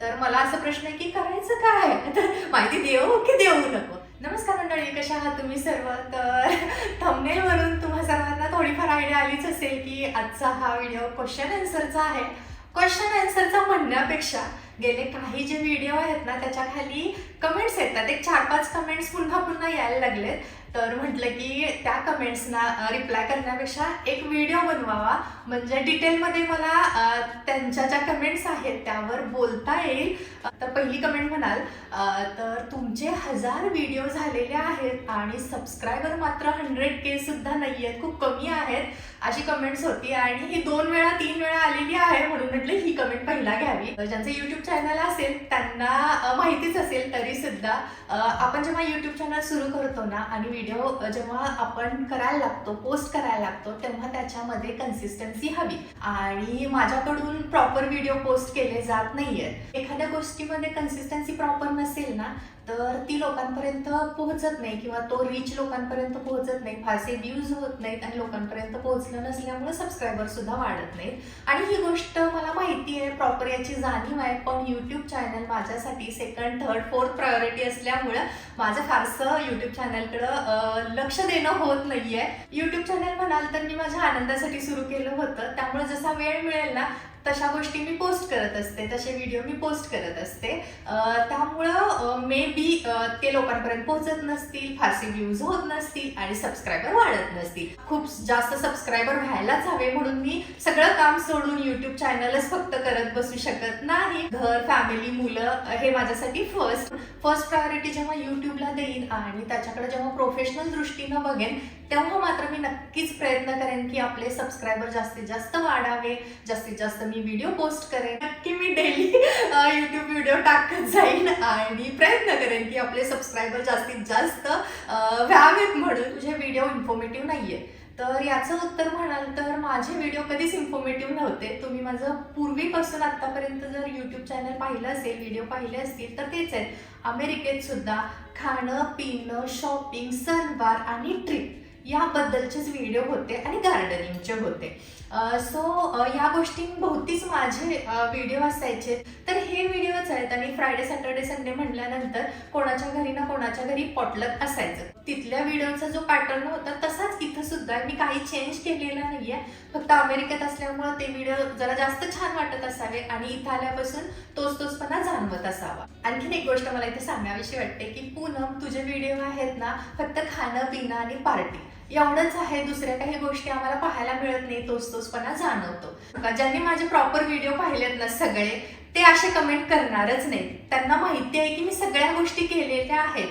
तर मला असा प्रश्न आहे की करायचं काय? तर माहिती देऊ की देऊ नको? नमस्कार मंडळी कशा आहात तुम्ही सर्व? तर थंबनेलवरून तुम्हा सर्वांना थोडीफार आयडिया आलीच असेल की आजचा हा व्हिडिओ क्वेश्चन आन्सरचा आहे. क्वेश्चन आन्सरचा म्हणण्यापेक्षा गेले काही जे व्हिडिओ आहेत ना त्याच्याखाली कमेंट्स येतात. एक चार पाच कमेंट्स पुन्हा पुन्हा यायला लागलेत. तर म्हटलं की त्या कमेंट्सना रिप्लाय करण्यापेक्षा एक व्हिडिओ बनवावा. म्हणजे डिटेलमध्ये मला त्यांच्या ज्या कमेंट्स आहेत त्यावर बोलता येईल. तर पहिली कमेंट म्हणाल तर तुमचे हजार व्हिडिओ झालेले आहेत आणि सबस्क्रायबर मात्र हंड्रेड के सुद्धा नाही आहेत खूप कमी आहेत अशी कमेंट्स होती. आणि ही दोन वेळा तीन वेळा आलेली म्हटलं ही कमेंट पहिला घ्यावी. ज्यांचं युट्यूब चॅनल असेल त्यांना माहितीच असेल तरी सुद्धा आपण जेव्हा युट्यूब चॅनल सुरू करतो ना आणि व्हिडिओ जेव्हा आपण करायला लागतो पोस्ट करायला लागतो तेव्हा त्याच्यामध्ये कन्सिस्टन्सी हवी. आणि माझ्याकडून प्रॉपर व्हिडिओ पोस्ट केले जात नाहीये एखाद्या गोष्टीमध्ये कन्सिस्टन्सी प्रॉपर नसेल ना तर ती लोकांपर्यंत पोहोचत नाही किंवा तो रीच लोकांपर्यंत पोहोचत नाही फारसे व्ह्यूज होत नाहीत आणि लोकांपर्यंत पोहोचलं नसल्यामुळे सबस्क्रायबर सुद्धा वाढत नाहीत. आणि ही गोष्ट मला माहिती आहे प्रॉपर याची जाणीव आहे पण यूट्यूब चॅनल माझ्यासाठी सेकंड थर्ड फोर्थ प्रायोरिटी असल्यामुळं माझं फारसं यूट्यूब चॅनलकडं लक्ष देणं होत नाहीये. यूट्यूब चॅनल म्हणाल तर मी माझ्या आनंदासाठी सुरू केलं होतं. त्यामुळे जसा वेळ मिळेल ना तशा गोष्टी मी पोस्ट करत असते तसे व्हिडिओ मी पोस्ट करत असते. त्यामुळं मे बी ते लोकांपर्यंत पोहोचत नसतील फारसे व्ह्यूज होत नसतील आणि सबस्क्रायबर वाढत नसतील. खूप जास्त सबस्क्रायबर व्हायलाच हवे म्हणून मी सगळं काम सोडून युट्यूब चॅनलच फक्त करत बसू शकत नाही. घर फॅमिली मुलं हे माझ्यासाठी फर्स्ट फर्स्ट प्रायोरिटी जेव्हा युट्यूबला देईन आणि त्याच्याकडे जेव्हा प्रोफेशनल दृष्टीनं बघेन तेव्हा मात्र मी नक्कीच प्रयत्न करेन की आपले सबस्क्रायबर जास्तीत जास्त वाढावे जास्तीत जास्त मी व्हिडिओ पोस्ट करेन. नक्की मी डेली यूट्यूब व्हिडिओ टाकत जाईन आणि प्रयत्न करेन की आपले सबस्क्रायबर जास्तीत जास्त व्हावेत म्हणून. तुझे व्हिडिओ इन्फॉर्मेटिव्ह नाहीये. तर याचं उत्तर म्हणाल तर माझे व्हिडिओ कधीच इन्फॉर्मेटिव्ह नव्हते. तुम्ही माझं पूर्वीपासून आतापर्यंत जर यूट्यूब चॅनल पाहिलं असेल व्हिडिओ पाहिले असतील तर तेच आहेत. अमेरिकेत सुद्धा खाणं पिणं शॉपिंग सणवार आणि ट्रिप याबद्दलचेच व्हिडिओ होते आणि गार्डनिंगचे होते. सो या गोष्टींभोवतीच माझे व्हिडिओ असायचे. तर हे व्हिडिओच आहेत आणि फ्रायडे सॅटर्डे संडे म्हटल्यानंतर कोणाच्या घरी ना कोणाच्या घरी पॉटलक असायचं. तिथल्या व्हिडिओचा जो पॅटर्न होता तसाच इथं सुद्धा. मी काही चेंज केलेला नाहीये. फक्त अमेरिकेत असल्यामुळे ते व्हिडिओ जरा जास्त छान वाटत असावे आणि इथं आल्यापासून तोच तोचपणा जाणवत असावा. आणखीन एक गोष्ट मला इथे सांगावीशी वाटते की पूनम तुझे व्हिडिओ आहेत ना फक्त खाणं पिणं आणि पार्टी एवढंच आहे दुसऱ्या काही गोष्टी आम्हाला पाहायला मिळत नाही तोच तोचपणा जाणवतो ज्यांनी माझे प्रॉपर व्हिडिओ पाहिलेत ना सगळे ते असे कमेंट करणारच नाहीत. त्यांना माहिती आहे की मी सगळ्या गोष्टी केलेल्या आहेत.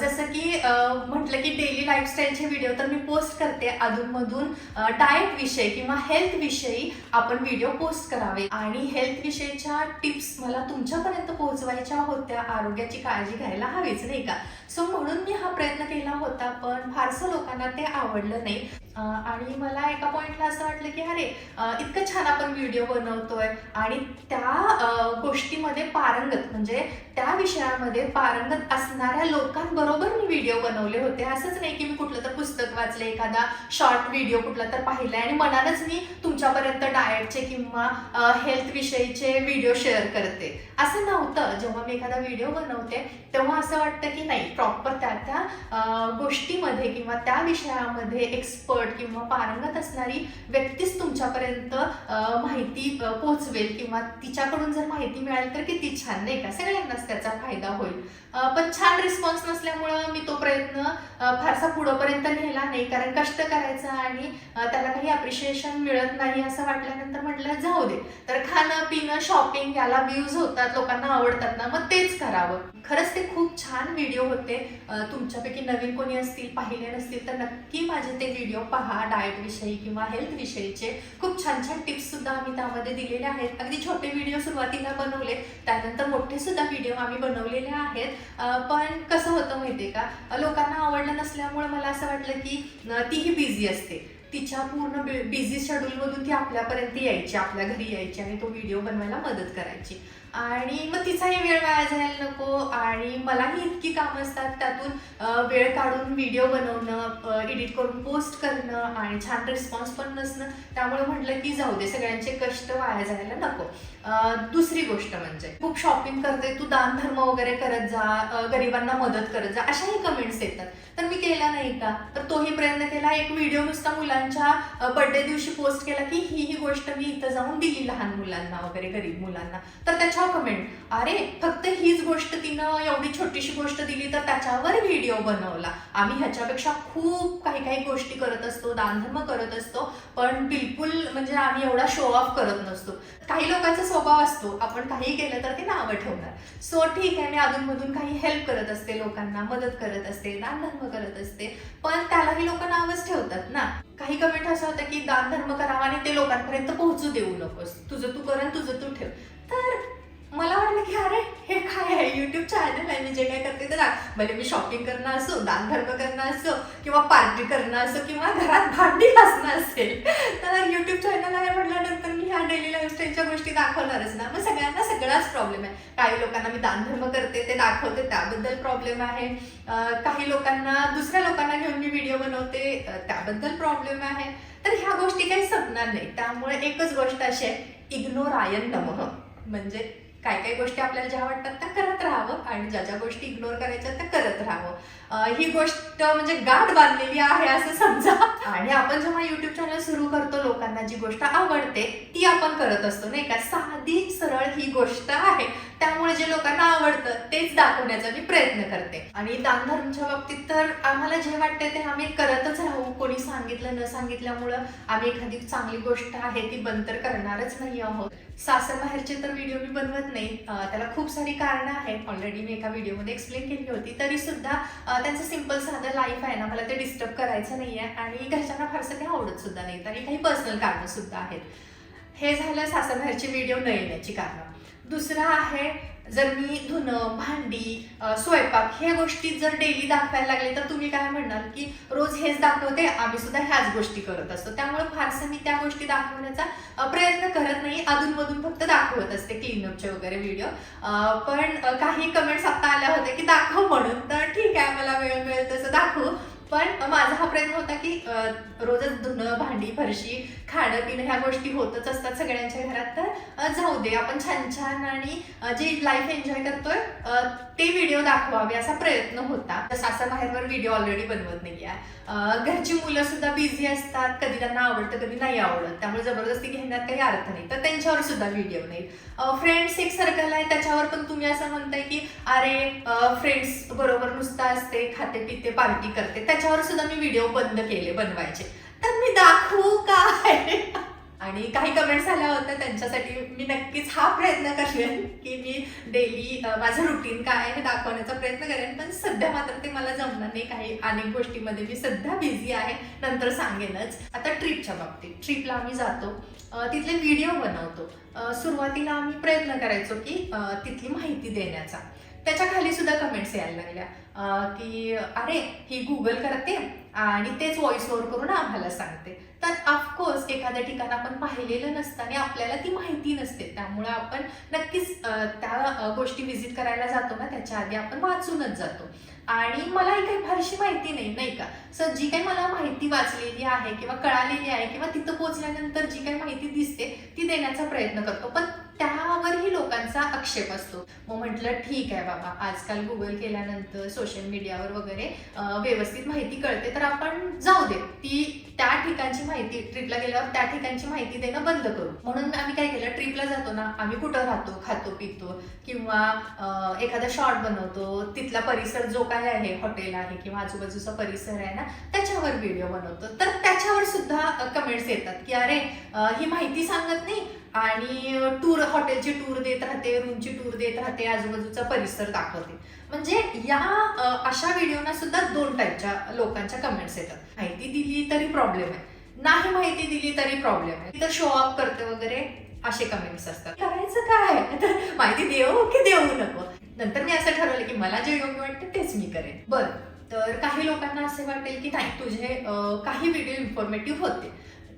जसं की म्हटलं की डेली लाईफस्टाईलचे व्हिडिओ तर मी पोस्ट करते. अधूनमधून डाएट विषय किंवा हेल्थ विषयी आपण व्हिडिओ पोस्ट करावे. आणि हेल्थ विषयीच्या टिप्स मला तुमच्यापर्यंत पोहोचवायच्या होत्या. आरोग्याची काळजी घ्यायला हवीच नाही का? सो म्हणून मी हा प्रयत्न केला होता पण फारसं लोकांना ते आवडलं नाही. आणि मला एका पॉइंटला असं वाटलं की अरे इतकं छान आपण व्हिडिओ बनवतोय. आणि त्या गोष्टीमध्ये पारंगत म्हणजे त्या विषयामध्ये पारंगत असणाऱ्या लोकांबरोबर मी व्हिडिओ बनवले होते. असंच नाही की मी कुठलं तर पुस्तक वाचले एखादा शॉर्ट व्हिडिओ कुठला तर पाहिला आणि मनानच मी तुमच्यापर्यंत डाएटचे किंवा हेल्थ विषयीचे व्हिडिओ शेअर करते. असं नव्हतं. जेव्हा मी एखादा व्हिडिओ बनवते तेव्हा असं वाटतं की नाही प्रॉपर त्या त्या गोष्टीमध्ये किंवा त्या विषयामध्ये एक्सपर्ट किंवा पारंगत असणारी व्यक्तीच तुमच्यापर्यंत माहिती पोचवेल पोहोचवेल किंवा तिच्याकडून जर माहिती मिळाली तर किती छान नाही का? सगळ्यांनाच त्याचा फायदा होईल. पण छान रिस्पॉन्स नसल्यामुळं मी तो प्रयत्न फारसा पुढंपर्यंत नेला नाही. कारण कष्ट करायचा आणि त्याला काही अप्रिशिएशन मिळत नाही असं वाटल्यानंतर म्हटलं जाऊ दे. तर खाणं पिणं शॉपिंग याला व्ह्यूज होतात लोकांना आवडतात ना मग तेच करावं. खरंच ते खूप छान व्हिडिओ होते. तुमच्यापैकी नवीन कोणी असतील पाहिले नसतील तर नक्की माझे ते व्हिडिओ पहा डाएटविषयी किंवा हेल्थ विषयीचे खूप छान छान टिप्स सुद्धा आम्ही त्यामध्ये दिलेले आहेत. अगदी छोटे व्हिडिओ सुरुवातीला बनवले त्यानंतर मोठे सुद्धा व्हिडिओ आम्ही बनवलेले आहेत. पण कसं होतं माहितीये का? लोकांना आवडलं नसल्यामुळे मला असं वाटलं की तीही बिझी असते. तिच्या पूर्ण बिझी शेड्यूलमधून ती आपल्यापर्यंत यायची आपल्या घरी यायची आणि तो व्हिडिओ बनवायला मदत करायची. आणि मग तिचाही वेळ वाया जायला नको आणि मलाही इतकी कामं असतात त्यातून वेळ काढून व्हिडिओ बनवणं एडिट करून पोस्ट करणं आणि छान रिस्पॉन्स पण नसणं त्यामुळे म्हटलं की जाऊ दे सगळ्यांचे कष्ट वाया जायला नको. दुसरी गोष्ट म्हणजे खूप शॉपिंग करते तू दान धर्म वगैरे करत जा गरिबांना मदत करत जा अशाही कमेंट्स येतात. तर मी केला नाही का? तर तोही प्रयत्न केला एक व्हिडिओ नुसता मुलांच्या बर्थडे दिवशी पोस्ट केला की ही ही गोष्ट मी इथं जाऊन दिली लहान मुलांना वगैरे गरीब मुलांना. तर त्याच्या त्याच्यावर कमेंट अरे फक्त हीच गोष्ट तिनं एवढी छोटीशी गोष्ट दिली तर त्याच्यावर व्हिडिओ बनवला. आम्ही ह्याच्यापेक्षा खूप काही काही गोष्टी करत असतो दानधर्म करत असतो पण बिलकुल म्हणजे आम्ही एवढा शो ऑफ करत नसतो. काही लोकांचा स्वभाव असतो आपण काही केलं तर ते नावं ठेवणार. सो ठीक आहे मी अधूनमधून काही हेल्प करत असते लोकांना मदत करत असते दानधर्म करत असते पण त्यालाही लोक नावच ठेवतात ना. काही कमेंट असं होतं की दानधर्म करावा आणि ते लोकांपर्यंत पोहोचू देऊ नकोस. तुझं तू कर तुझं तू ठेव. तर मला वाटलं की अरे हे काय आहे? युट्यूब चॅनल आहे. मी जे काय करते तर म्हणजे मी शॉपिंग करणं असो दानधर्म करणं असो किंवा पार्टी करणं असो किंवा घरात भांडी घासणं असेल तर युट्यूब चॅनल आहे म्हटल्यानंतर मी ह्या डेली लाईफस्टाईलच्या गोष्टी दाखवणारच ना. मग सगळ्यांना सगळाच प्रॉब्लेम आहे. काही लोकांना मी दानधर्म करते ते दाखवते त्याबद्दल प्रॉब्लेम आहे. काही लोकांना दुसऱ्या लोकांना घेऊन मी व्हिडिओ बनवते त्याबद्दल प्रॉब्लेम आहे. तर ह्या गोष्टी काही संपणार नाही. त्यामुळे एकच गोष्ट अशी आहे इग्नोर आयन नमः. म्हणजे काय काय गोष्टी आपल्याला ज्या वाटतात त्या करत राहावं आणि ज्या ज्या गोष्टी इग्नोर करायच्या त्या करत राहावं. ही गोष्ट म्हणजे गाठ बांधलेली आहे असं समजा. आणि आपण जेव्हा युट्यूब चॅनल सुरू करतो लोकांना जी गोष्ट आवडते ती आपण करत असतो नाही का? साधी सरळ ही गोष्ट आहे. त्यामुळे जे लोकांना आवडतं तेच दाखवण्याचा मी प्रयत्न करते. आणि दानधर्मच्या बाबतीत तर आम्हाला जे वाटते ते आम्ही करतच राहू. कोणी सांगितलं न सांगितल्यामुळं आम्ही एखादी चांगली गोष्ट आहे ती बंद तर करणारच नाही आहोत. सासर बाहेरचे तर व्हिडिओ मी बनवत नाही. त्याला खूप सारी कारणं आहेत. ऑलरेडी मी एका व्हिडिओमध्ये एक्सप्लेन केली होती. तरी सुद्धा त्यांचं सिंपल साधं लाईफ आहे ना मला ते डिस्टर्ब करायचं नाही आहे आणि घरच्यांना फारसं ते आवडत सुद्धा नाहीत. आणि काही पर्सनल कारणं सुद्धा आहेत. हे झालं सासरबाहेरची व्हिडिओ न येण्याची कारणं. दुसरं आहे जर मी धुणं भांडी स्वयंपाक ह्या गोष्टी जर डेली दाखवायला लागले तर तुम्ही काय म्हणणार की रोज हेच दाखवते आम्ही सुद्धा ह्याच गोष्टी करत असतो. त्यामुळे फारसं मी त्या गोष्टी दाखवण्याचा प्रयत्न करत नाही. अधूनमधून फक्त दाखवत असते क्लीनअपचे वगैरे व्हिडिओ पण काही कमेंट्स आता आल्या होत्या की दाखव म्हणून. तर ठीक आहे मला वेळ मिळेल तसं दाखवू. पण माझा हा प्रयत्न होता की रोजच धुणं भांडी फरशी खाणं पिणं ह्या गोष्टी होतच असतात सगळ्यांच्या घरात. तर जाऊ दे आपण छान छान आणि जे लाईफ एन्जॉय करतोय ते व्हिडिओ दाखवावे असा प्रयत्न होता. सासर बाहेरवर व्हिडिओ ऑलरेडी बनवत नाही आहे घरची मुलं सुद्धा बिझी असतात. कधी त्यांना आवडतं कधी नाही आवडत. त्यामुळे जबरदस्ती घेण्यात काही अर्थ नाही. तर त्यांच्यावर सुद्धा व्हिडिओ नाही. फ्रेंड्स एक सर्कल आहे. त्याच्यावर पण तुम्ही असं म्हणताय की अरे फ्रेंड्स बरोबर नुसतं असते खाते पिते पार्टी करते त्याच्यावर सुद्धा मी व्हिडिओ बंद केले बनवायचे. तर मी दाखवू काय? आणि काही कमेंट्स आल्या होत्या त्यांच्यासाठी मी नक्कीच हा प्रयत्न करेन की मी डेली माझं रुटीन काय आहे हे दाखवण्याचा प्रयत्न करेन. पण सध्या मात्र ते मला जमणार नाही. काही अनेक गोष्टीमध्ये मी सध्या बिझी आहे नंतर सांगेनच. आता ट्रिपच्या बाबतीत. ट्रिपला आम्ही जातो. तिथले व्हिडिओ बनवतो. सुरुवातीला आम्ही प्रयत्न करायचो की तिथली माहिती देण्याचा. त्याच्याखाली सुद्धा कमेंट्स यायला लागल्या. की अरे ही गुगल करते आणि तेच व्हॉइस ओव्हर करून आम्हाला सांगते. तर ऑफकोर्स एखाद्या ठिकाण आपण पाहिलेलं नसतं आणि आपल्याला ती माहिती नसते. त्यामुळे आपण नक्कीच त्या गोष्टी व्हिजिट करायला जातो ना त्याच्या आधी आपण वाचूनच जातो. आणि मलाही काही फारशी माहिती नाही नाही का? सर जी काही मला माहिती वाचलेली आहे किंवा कळालेली आहे किंवा तिथं पोहोचल्यानंतर जी काही माहिती दिसते ती देण्याचा प्रयत्न करतो. पण त्यावरही लोकांचा आक्षेप असतो. मग म्हटलं ठीक आहे बाबा. आजकाल गुगल केल्यानंतर सोशल मीडियावर वगैरे व्यवस्थित माहिती कळते तर आपण जाऊ दे. ती त्या ठिकाणची माहिती ट्रिपला गेल्यावर त्या ठिकाणची माहिती देणं बंद करू. म्हणून आम्ही काय केलं? ट्रिपला जातो ना. आम्ही कुठं राहतो? खातो पितो. किंवा एखादा शॉर्ट बनवतो. तिथला परिसर जो काय आहे हॉटेल आहे किंवा आजूबाजूचा परिसर आहे ना त्याच्यावर व्हिडिओ बनवतो. तर त्याच्यावर सुद्धा कमेंट्स येतात की अरे ही माहिती सांगत नाही. आणि टूर हॉटेलची टूर देत राहते रूमची टूर देत राहते आजूबाजूचा परिसर दाखवते. म्हणजे या अशा व्हिडिओना सुद्धा दोन टाईपच्या लोकांच्या कमेंट्स येतात. माहिती दिली तरी प्रॉब्लेम आहे. नाही माहिती दिली तरी प्रॉब्लेम आहे. तर शो ऑफ करते वगैरे असे कमेंट्स असतात. करायचं काय? तर माहिती देऊ की देऊ नको? नंतर मी असं ठरवलं की मला जे योग्य वाटतं तेच मी करेन. बरं. तर काही लोकांना असे वाटेल की नाही तुझे काही व्हिडिओ इन्फॉर्मेटिव्ह होते.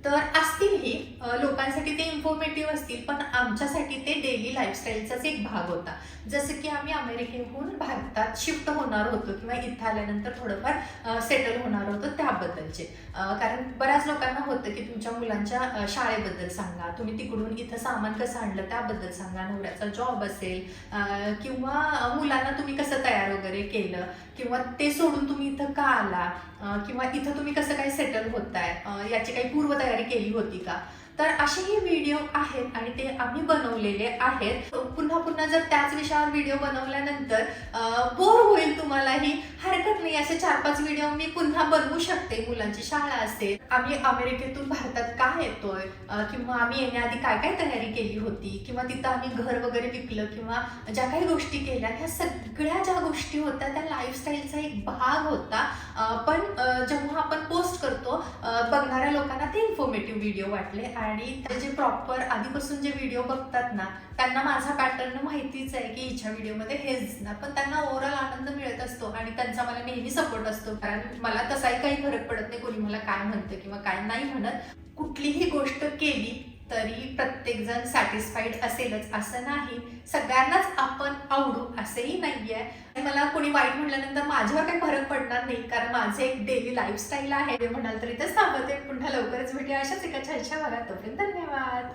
तर असतीलही हे. लोकांसाठी ते इन्फॉर्मेटिव्ह असतील पण आमच्यासाठी ते डेली लाईफस्टाईलचाच एक भाग होता. जसं की आम्ही अमेरिकेहून भारतात शिफ्ट होणार होतो किंवा इथं आल्यानंतर थोडंफार सेटल होणार होतो त्याबद्दलचे. कारण बऱ्याच लोकांना होतं की तुमच्या मुलांच्या शाळेबद्दल सांगा तुम्ही तिकडून इथं सामान कसं आणलं त्याबद्दल सांगा नवऱ्याचा जॉब असेल किंवा मुलांना तुम्ही कसं तयार वगैरे केलं किंवा ते सोडून तुम्ही इथं का आला किंवा इथं तुम्ही कसं काय सेटल होताय? आहे याची काही पूर्वतयारी केली होती का? तर असेही व्हिडिओ आहेत आणि ते आम्ही बनवलेले आहेत. पुन्हा पुन्हा जर त्याच विषयावर व्हिडिओ बनवल्यानंतर बोर होईल तुम्हालाही हरकत नाही असे चार पाच व्हिडिओ मी पुन्हा बनवू शकते. मुलांची शाळा असेल. आम्ही अमेरिकेतून भारतात का येतोय? किंवा आम्ही येण्याआधी काय काय तयारी केली होती? किंवा तिथं आम्ही घर वगैरे विकलं? किंवा ज्या काही गोष्टी केल्या ह्या सगळ्या ज्या गोष्टी होत्या त्या लाईफस्टाईलचा एक भाग होता. पण जेव्हा आपण पोस्ट करतो बघणाऱ्या लोकांना ते इन्फॉर्मेटिव्ह व्हिडिओ वाटले. आणि ते जे प्रॉपर आधीपासून जे व्हिडिओ बघतात ना त्यांना माझा पॅटर्न माहितीच आहे की हिच्या व्हिडिओमध्ये हेच ना. पण त्यांना ओव्हरऑल आनंद मिळत असतो आणि त्यांचा मला नेहमी सपोर्ट असतो. कारण मला तसाही काही फरक पडत नाही कोणी मला काय म्हणतं किंवा काय नाही म्हणत. कुठलीही गोष्ट केली तरी प्रत्येकजण सॅटिस्फाईड असेलच असं नाही. सगळ्यांनाच आपण आवडू असंही नाहीये. आणि मला कोणी वाईट म्हटल्यानंतर माझ्यावर काही फरक पडणार नाही कारण माझे एक डेली लाईफस्टाईल आहे. म्हणाल तरी तर सांगते पुन्हा लवकरच भेटूया. अशाच एका छानशा भागात तोपर्यंत धन्यवाद.